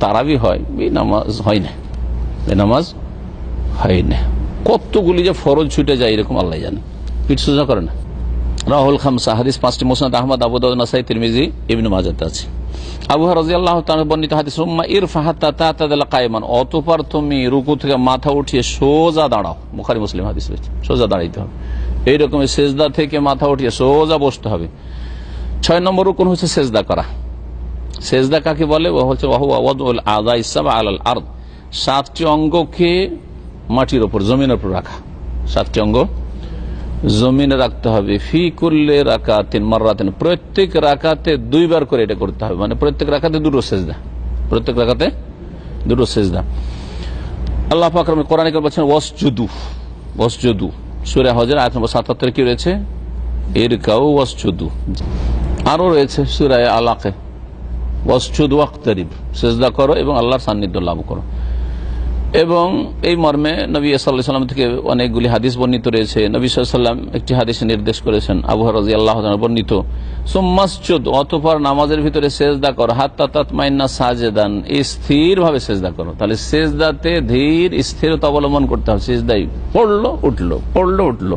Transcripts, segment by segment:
তারাবি হয় এই নামাজ হয় না। এই নামাজ হয় না। কতগুলি যে ফরজ ছুটে যায় এরকম আল্লাহ জানে। পিঠ সোজা করে না। রাহুল খামসা, হাদিস পাঁচটি, মোসনাদ আহমদ, আবু দাউদ, নাসাই, তিরমিজি, ইবনু মাজাতে আছে। তুমি রুকু মাথা উঠিয়ে সোজা দাঁড়াও। রয়েছে। সোজা হবে। এইরকম সেজদা থেকে মাথা উঠিয়ে সোজা বসতে হবে। ছয় নম্বর রুকুন হচ্ছে সেজদা করা। সেজদা কাকে বলে? হচ্ছে আদা ইসাব আলাল আর্দ। সাতটি অঙ্গকে মাটির ওপর, জমিনের উপর রাখা। সাতটি অঙ্গ জমিনে রাখতে হবে। ফি করলে রাকাতিন মার্রাতেন। প্রত্যেক রাকাতে দুইবার করে এটা করতে হবে। মানে প্রত্যেক রাখাতে দুটো সেজদা। প্রত্যেক রাখাতে দুটো সেজদা। আল্লাহ পাকরম কোরআন বলছেন, ওয়াসজুদু ওয়াসজুদু। সুরে হজের আয়াত নম্বর সাতাত্তর কি রয়েছে? এর কাউ ওয়াসজুদু। আরও রয়েছে সুরায় আলাকে। ওয়াসজুদ ওয়াক্তারিব, সেজদা করো এবং আল্লাহর সান্নিধ্য লাভ করো। এবং এই মর্মে নবী সাল্লাহ সাল্লাম থেকে অনেকগুলি হাদিস বর্ণিত রয়েছে। নবী সাল্লাম একটি হাদিসে নির্দেশ করেছেন, আবু রাজি আল্লাহ বর্ণিত সোম্মাসুদ অতপর নামাজের ভিতরে সেজদা করো হাত তাত মাইন্না সাজেদান স্থির ভাবে সেজদা করো। তাহলে সেজদাতে ধীর স্থিরতা অবলম্বন করতে হবে। সেজদাই পড়ল, উঠল পড়ল, উঠল।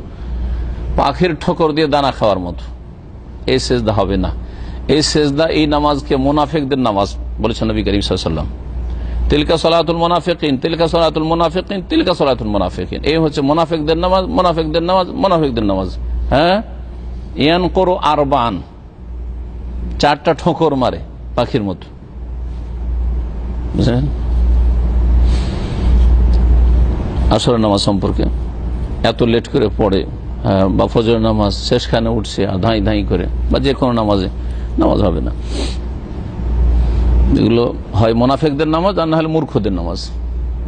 পাখির ঠকর দিয়ে দানা খাওয়ার মতো। এই সেজদা হবে না। এই সেজদা এই নামাজকে মোনাফেকদের নামাজ বলেছেন নবী করিম সাল্লাম তিলকা সলাতুল মোনাফিকিন তিলকা সলাতুল মোনাফিকিন তিলকা সলাতুল মোনাফিকিন। এই হচ্ছে মোনাফিকদের নামাজ মোনাফিকদের নামাজ মোনাফিকদের নামাজ। হ্যাঁ? ইয়ান করো আরবান চারটা ঠোকর মারে পাখির মতো। বুঝলেন? আসরের নামাজ সম্পর্কে এত লেট করে পড়ে হ্যাঁ, বা ফজর নামাজ শেষখানে উঠছে আর ধাঁই ধাই করে বা যে কোনো নামাজে। নামাজ হবে না। এগুলো হয় মোনাফেকদের নামাজ আর না হলে মূর্খদের নামাজ।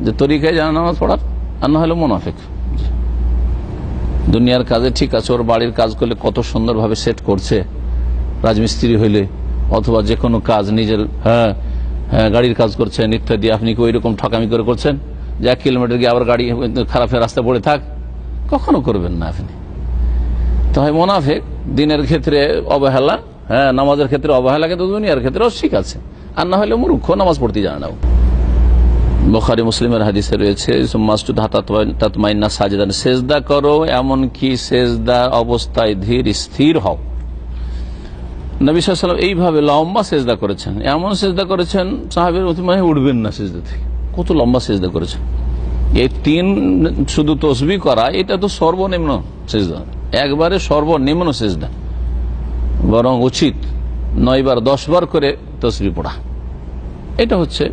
যে তরিকায় জানা নামাজ পড়ার, আর না হলে মোনাফেক। দুনিয়ার কাজে ঠিক আছে, ওর বাড়ির কাজ করলে কত সুন্দরভাবে সেট করছে, রাজমিস্ত্রি হইলে, অথবা যে কোনো কাজ নিজের হ্যাঁ হ্যাঁ গাড়ির কাজ করছেন, ইত্যাদি, আপনি কি ওই রকম ঠকামি করে করছেন? যে এক কিলোমিটার গিয়ে আবার গাড়ি খারাপ রাস্তা পড়ে থাক, কখনো করবেন না আপনি। তো হয় মোনাফেক, দিনের ক্ষেত্রে অবহেলা হ্যাঁ নামাজের ক্ষেত্রে অবহেলা কিন্তু দুনিয়ার ক্ষেত্রেও ঠিক আছে। আর না হলে মূর্খ নামাজ পড়তে জানে না বখারি, মুসলিমের হাদিসে রয়েছে মাসুদ হাতাতমাইনা সাজদান, সেজদা করো, এমনকি সেজদা অবস্থায় ধীর স্থির হও। নবী সাল্লাম এইভাবে লম্বা সেজদা করেছেন। এমন সেজদা করেছেন, সাহাবের অতিমাহে উঠবেন না সেজদা থেকে। কত লম্বা সেজদা করেছেন। এই তিন শুধু তসবি করা, এটা তো সর্বনিম্ন সেজদা। একবারে সর্বনিম্ন সেজদা। বরং উচিত নয়বার, দশবার করে তসবি পড়া। এটা হচ্ছে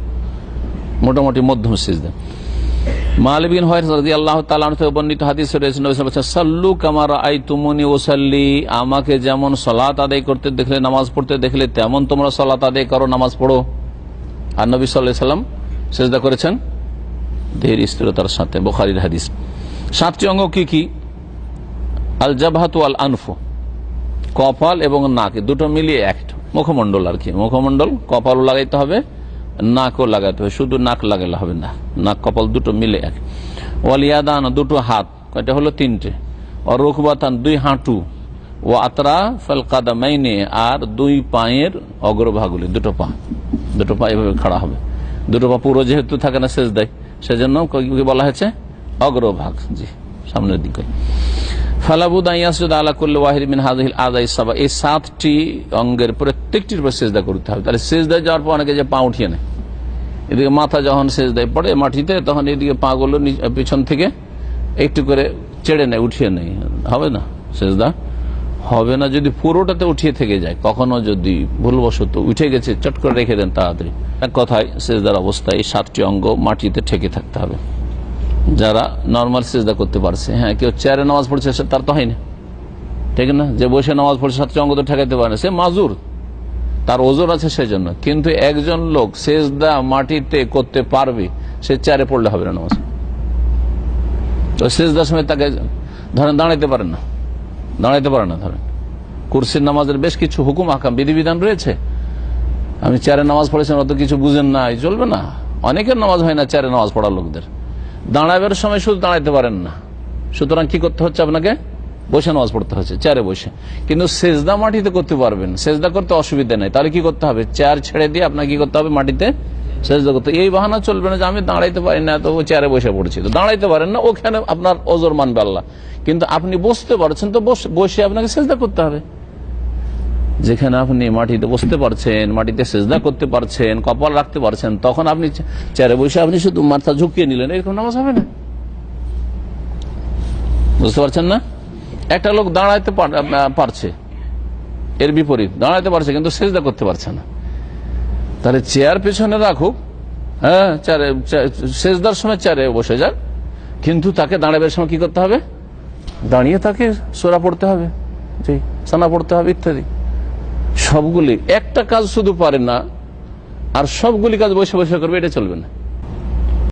মোটামুটি মধ্যম সিজদা। মালিবিন আল্লাহ বর্ণিত হাদিস সাল্লু কামার আই তুমনি ওসাল্লি আমাকে যেমন সলাত আদায় করতে দেখলে নামাজ পড়তে দেখলে তেমন তোমরা সলাত আদায় করো, নামাজ পড়ো। আর নবী সাল্লাহ সাল্লাম সেজদা করেছেন ধীর স্থিরতার সাথে, বোখারির হাদিস। সাতটি অঙ্গ কি কি? আল জাবাহাতু আল আনফু কপাল এবং নাক, দুটো মিলিয়ে এক মুখমন্ডল আর কি। মুখমন্ডল কপালও লাগাইতে হবে, নাকও লাগাইতে হবে। শুধু নাক লাগাইলে হবে না, নাক, কপাল দুটো মিলে এক। ওয়ালিয়াদান, দুটো হাত এটা হলো? তিনটে। ও রুখবাতান দুই হাঁটু। ও আতরা ফলকাদা মাইনে আর দুই পায়ের অগ্রভাগুলি দুটো পা। দুটো পা এভাবে খাড়া হবে। দুটো পা পুরো যেহেতু থাকে না শেষ দেয় সেজন্য বলা হয়েছে? অগ্রভাগ, জি, সামনের দিকে। এই সাতটি অঙ্গের প্রত্যেকটির উপর সেজদা করতে হবে। তাহলে সেজদায় যাওয়ার পর অনেকে যে পা উঠিয়ে নেয়। এদিকে মাথা যখন সেজদায় পড়ে মাটিতে, তখন এদিকে পা গুলো পিছন থেকে একটু করে চেড়ে নেয়, উঠিয়ে নেয়। হবে না সেজদা? হবে না যদি পুরোটাতে উঠিয়ে থেকে যায়। কখনো যদি ভুলবশত উঠে গেছে, চট করে রেখে দেন তাড়াতাড়ি। এক কথায় সেজদার অবস্থায় এই সাতটি অঙ্গ মাটিতে ঠেকে থাকতে হবে। যারা নর্মাল সেজদা করতে পারছে। হ্যাঁ কেউ চেয়ারে নামাজ পড়ছে তার তো হয়নি ঠিক না? যে বসে নামাজ পড়ছে, সাতটি অঙ্গ তো ঠেকাইতে পারে না। সে মাজুর। তার ওজন আছে সেজন্য। কিন্তু একজন লোক সেজদা মাটিতে করতে পারবে, সে চেয়ারে পড়লে হবে না নামাজ। তো সেজদার সময় তাকে ধরেন দাঁড়াইতে পারেন না। দাঁড়াইতে পারে না, ধরেন। কুরসির নামাজের বেশ কিছু হুকুম, আকাম, বিধিবিধান রয়েছে। আমি চেয়ারে নামাজ পড়েছেন অত কিছু বুঝেন না চলবে না। অনেকের নামাজ হয় না চেয়ারে নামাজ পড়ার লোকদের। দাঁড়াবার সময় শুধু দাঁড়াইতে পারেন না। সুতরাং কি করতে হচ্ছে আপনাকে? বসে নামাজ পড়তে হচ্ছে, চেয়ারে বসে। কিন্তু সেজদা মাটিতে করতে পারবেন। সেজদা করতে অসুবিধা নেই। তাহলে কি করতে হবে? চেয়ার ছেড়ে দিয়ে আপনাকে কি করতে হবে? মাটিতে সেজদা করতে এই বাহানা চলবে না যে আমি দাঁড়াইতে পারি না, তো চেয়ারে বসে পড়ছি। তো দাঁড়াইতে পারেন না, ওখানে আপনার ওজোর মানবে আল্লাহ কিন্তু আপনি বসতে পারছেন, তো বস- আপনাকে সেজদা করতে হবে। যেখানে আপনি মাটিতে বসতে পারছেন, মাটিতে সেজদা করতে পারছেন, কপাল রাখতে পারছেন, তখন আপনি চেয়ারে বসে আপনি শুধু মাথা ঝুঁকিয়ে নিলেন, এরকম নামাজ হবে না। বুঝতে পারছেন না? একটা লোক দাঁড়াইতে পার- পারছে, এর বিপরীত, দাঁড়াইতে পারছে কিন্তু সেজদা করতে পারছে না। তাহলে চেয়ার পেছনে রাখুক হ্যাঁ চেয়ারে সেজদার সময় চেয়ারে বসে যাক কিন্তু তাকে দাঁড়াবার সময় কি করতে হবে? দাঁড়িয়ে তাকে সোরা পড়তে হবে, জি, সানা পড়তে হবে, ইত্যাদি। সবগুলি, একটা কাজ শুধু পারে না, আর সবগুলি কাজ বসে বসে করবে, এটা চলবে না।